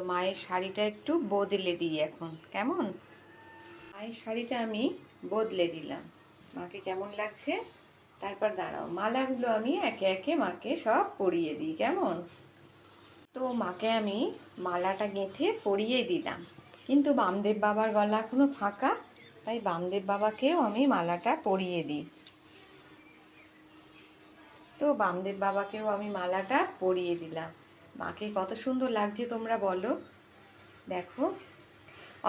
মায়ের শাড়িটা একটু বদলে দিই এখন, কেমন? মায়ের শাড়িটা আমি বদলে দিলাম। মাকে কেমন লাগছে? তারপর দাঁড়াও, মালাগুলো আমি একে একে মাকে সব পরিয়ে দিই, কেমন? তো মাকে আমি মালাটা গেঁথে পরিয়ে দিলাম। কিন্তু বামদেব বাবার গলা এখনও ফাঁকা, তাই বামদেব বাবাকেও আমি মালাটা পরিয়ে দিই। তো বামদেব বাবাকেও আমি মালাটা পরিয়ে দিলাম। মাকে কত সুন্দর লাগছে তোমরা বলো। দেখো,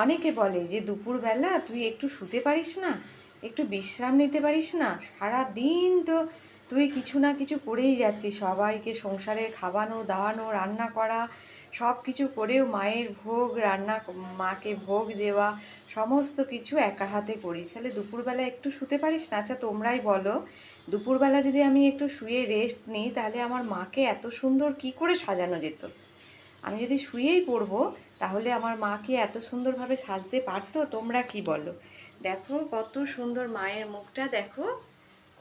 অনেকে বলে যে দুপুরবেলা তুই একটু শুতে পারিস না, একটু বিশ্রাম নিতে পারিস না সারা দিন তো তুই কিছু না কিছু করেই যাচ্ছিস। সবাইকে সংসারে খাওয়ানো, দাওয়ানো, রান্না করা সব কিছু করেও মায়ের ভোগ, রান্না, মাকে ভোগ দেওয়া, সমস্ত কিছু একা হাতে করিস। তাহলে দুপুরবেলা একটু শুতে পারিস না? আচ্ছা তোমরাই বলো। দুপুরবেলা যদি আমি একটু শুয়ে রেস্ট নিই, তাহলে আমার মাকে এত সুন্দর কি করে সাজানো যেত? আমি যদি শুয়েই পড়ব, তাহলে আমার মাকে এত সুন্দরভাবে সাজতে পারতো? তোমরা কি বলো? দেখো, কত সুন্দর মায়ের মুখটা, দেখো।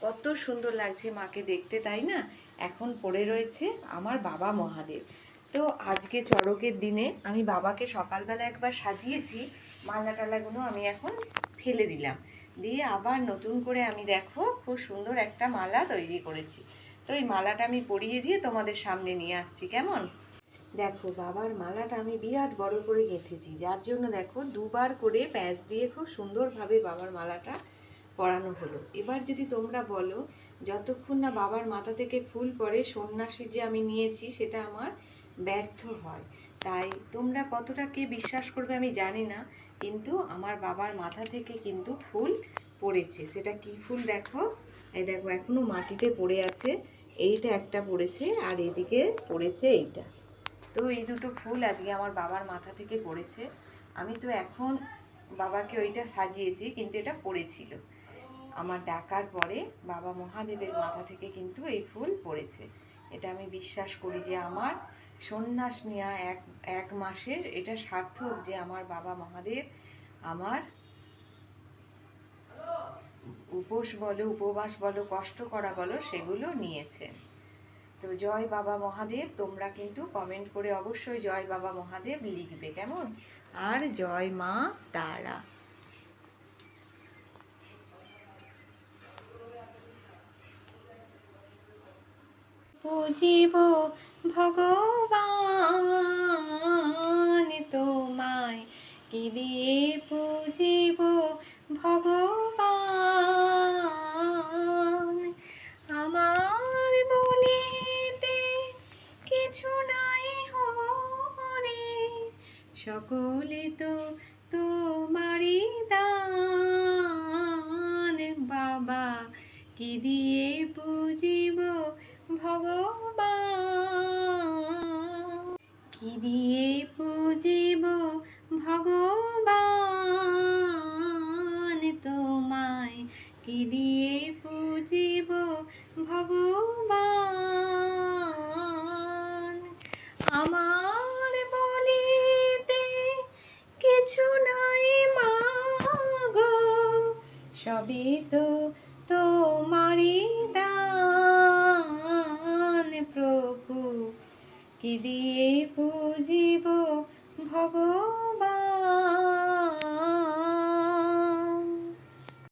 কত সুন্দর লাগছে মাকে দেখতে, তাই না? এখন পড়ে রয়েছে আমার বাবা মহাদেব। তো আজকে চড়কের দিনে আমি বাবাকে সকালবেলা একবার সাজিয়েছি মালা টালাগুলো আমি এখন ফেলে দিলাম। দিয়ে আবার নতুন করে আমি দেখো খুব সুন্দর একটা মালা তৈরি করেছি। তো এই মালাটা আমি পরিয়ে দিয়ে তোমাদের সামনে নিয়ে আসছি, কেমন? দেখো বাবার মালাটা আমি বিরাট বড় করে গেঁথেছি, যার জন্য দেখো দুবার করে প্যাঁচ দিয়ে খুব সুন্দরভাবে বাবার মালাটা পরানো হলো। এবার যদি তোমরা বলো, যতক্ষণ না বাবার মাথা থেকে ফুল পরে সন্ন্যাসী যে আমি নিয়েছি, সেটা আমার ব্যর্থ হয়। তাই তোমরা কতটা কে বিশ্বাস করবে আমি জানি না, কিন্তু আমার বাবার মাথা থেকে কিন্তু ফুল পড়েছে। সেটা কি ফুল দেখো? এই দেখো, এখনও মাটিতে পড়ে আছে। এইটা একটা পড়েছে, আর এদিকে পড়েছে এইটা। তো এই দুটো ফুল আজকে আমার বাবার মাথা থেকে পড়েছে। আমি তো এখন বাবাকে ওইটা সাজিয়েছি, কিন্তু এটা পড়েছিল। আমার ডাকার পরে বাবা মহাদেবের মাথা থেকে কিন্তু এই ফুল পড়েছে। এটা আমি বিশ্বাস করি যে আমার সন্ন্যাস নেওয়া এক এক মাসের এটা সার্থক যে আমার বাবা মহাদেব আমার উপোস বলো, উপবাস বলো, কষ্ট করা বলো, সেগুলো নিয়েছেন তো জয় বাবা মহাদেব, তোমরা কিন্তু কমেন্ট করে অবশ্যই জয় বাবা মহাদেব লিখবে, কেমন? আর জয় মা তারা। বুঝিব ভগবান তোমায় কি দিয়ে বুঝিব ভগবান, আমার বলিতে কিছু নাই হরে, সকলে তো তোমারই দান। বাবা, কি দিয়ে বুঝিব ভগবান। কি দিয়ে পুজিব ভগবান তোমায়? কি দিয়ে পুজিব ভগবান? আমার বলিতে কিছু নাই মাগো সবই তো তোমারই দান। প্রভু কি দিয়ে পুজিব ভগবান?